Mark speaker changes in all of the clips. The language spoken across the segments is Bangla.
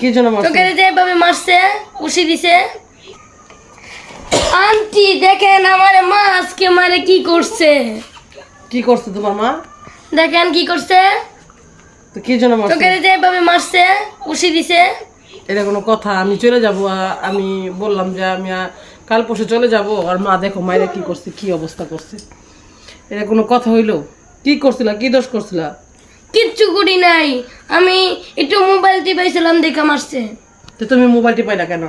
Speaker 1: কি জন্য মারছে?
Speaker 2: তোকে যেভাবে মারছে উসি দিছে। আন্টি দেখেন আমার মা আজকে মারে কি করছে?
Speaker 1: কি করছে তোমার মা?
Speaker 2: দেখেন কি করছে।
Speaker 1: তো কি জন্য মারছে?
Speaker 2: তোকে যেভাবে মারছে উসি দিছে।
Speaker 1: এটা কোনো কথা আমি চলে যাব আমি বললাম যে আমি কাল পরশু চলে যাব আর মা দেখো মায়েরা কি করছে কি অবস্থা করছে। এটা কোনো কথা হইল? কি করছিলা? কি দোষ করছিলা?
Speaker 2: কিচ্ছু করি নাই। আমি একটু মোবাইল টিপাইছিলাম দেখে মারছে।
Speaker 1: তো তুমি মোবাইলটি পাইলা কেন?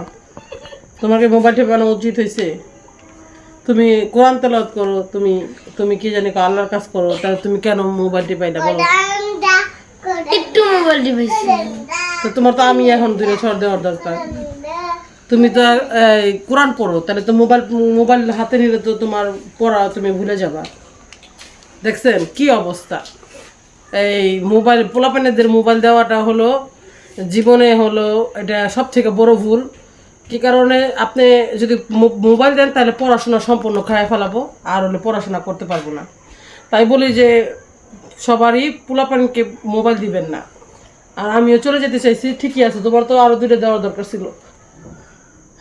Speaker 1: তোমাকে মোবাইলটি পানো উচিত হয়েছে তুমি কোরআন তেলাওয়াত করো তুমি তুমি কি জানি আল্লাহর কাজ করো তাহলে তুমি কেন মোবাইলটি পাইলা বলো?
Speaker 2: একটু মোবাইল টিপাইছি।
Speaker 1: তো তোমার তো আমি এখন দূরে ছড় দেওয়ার দরকার। তুমি তো কোরআন পড়ো তাহলে তো মোবাইল মোবাইল হাতে নিলে তো তোমার পড়া তুমি ভুলে যাবা। দেখছেন কি অবস্থা? এই মোবাইল পোলাপানেদের মোবাইল দেওয়াটা হলো, জীবনে হলো এটা সব থেকে বড় ভুল। কি কারণে? আপনি যদি মোবাইল দেন তাহলে পড়াশোনা সম্পূর্ণ খায় ফেলাবো, আর হলে পড়াশোনা করতে পারব না। তাই বলি যে সবারই পোলাপানকে মোবাইল দিবেন না। আর আমিও চলে যেতে চাইছি, ঠিকই আছে, তোমার তো আরও দুটো দেওয়ার দরকার ছিল।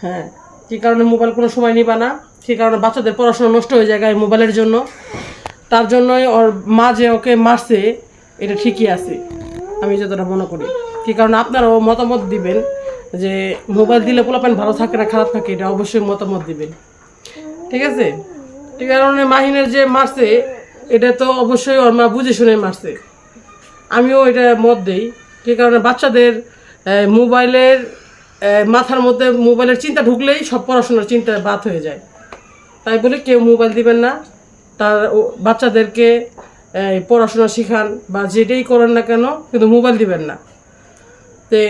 Speaker 1: হ্যাঁ কি কারণে মোবাইল কোনো সময় নিবা না? কি কারণে বাচ্চাদের পড়াশোনা নষ্ট হয়ে যায় মোবাইলের জন্য? তার জন্যই ওর মা যে ওকে মারছে এটা ঠিকই আছে। আমি যতটা মনে করি। কি কারণে আপনারাও মতামত দিবেন যে মোবাইল দিলে পোলাপান ভালো থাকে না খারাপ থাকে এটা অবশ্যই মতামত দিবেন। ঠিক আছে? ঠিক কারণে মাহিনের যে মারছে এটা তো অবশ্যই ওর মা বুঝে শুনে মারছে। আমিও এটা মত দিই। যে কারণে বাচ্চাদের মোবাইলের মাথার মধ্যে মোবাইলের চিন্তা ঢুকলেই সব পড়াশোনার চিন্তা বাদ হয়ে যায়। তাই বলে কেউ মোবাইল দিবেন না। তার বাচ্চাদেরকে এই, পড়াশোনা শিখান বা যেটাই করেন না কেন কিন্তু মোবাইল দিবেন না। তে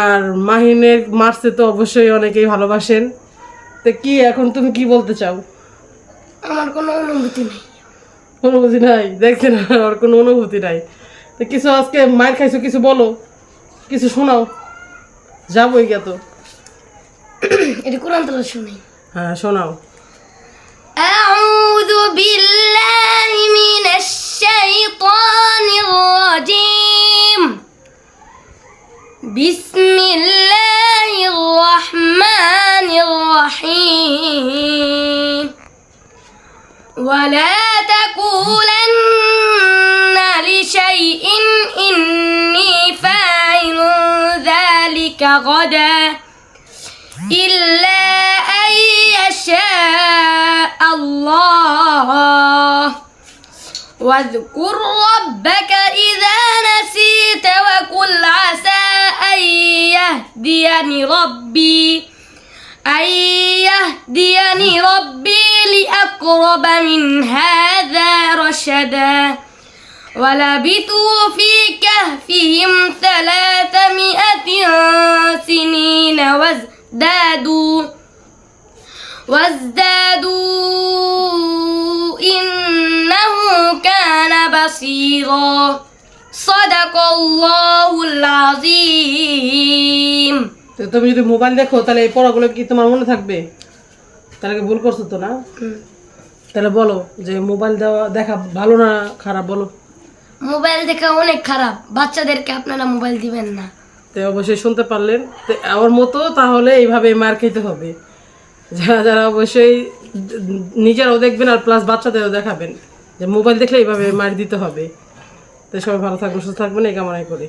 Speaker 1: আর মাহিনের মারছে তো অবশ্যই অনেকেই ভালোবাসেন। তো কি এখন তুমি কি বলতে চাও?
Speaker 2: আমার কোনো অনুভূতি নেই।
Speaker 1: অনুভূতি নাই? দেখছেন আর কোনো অনুভূতি নাই। তো কিছু আজকে মায়ের খাইছো কিছু বলো। কিছু শোনাও। যাবোই গে তো।
Speaker 2: এটা কোরআন তালা শুনি
Speaker 1: হ্যাঁ শোনাও।
Speaker 2: بسم الله الرحمن الرحيم. ولا تقولن لشيء إني فاعل ذلك غدا إلا أن يشاء الله. واذكر ربك إذا نسيت وقل عسى يهديني ربي. أن يهديني ربي لأقرب من هذا رشدا. ولبثوا في كهفهم ثلاثمائة سنين وازدادوا. وازدادوا. إنه كان بصيرا. صدق الله العظيم.
Speaker 1: তুমি যদি মোবাইল দেখো তাহলে এই পড়াগুলো কি তোমার মনে থাকবে? তাহলে কি ভুল করছ তো না? তাহলে বলো যে মোবাইল দেওয়া দেখা ভালো না খারাপ বলো।
Speaker 2: মোবাইল দেখা অনেক খারাপ। বাচ্চাদেরকে আপনারা মোবাইল দিবেন না।
Speaker 1: তো অবশ্যই শুনতে পারলেন। তো আমার মতো তাহলে এইভাবে মার খেতে হবে। যারা যারা অবশ্যই নিজেরাও দেখবেন আর প্লাস বাচ্চাদেরও দেখাবেন। যে মোবাইল দেখলে এইভাবে মার দিতে হবে। তো সবাই ভালো থাকবেন সুস্থ থাকবেন এই কামনাই করি।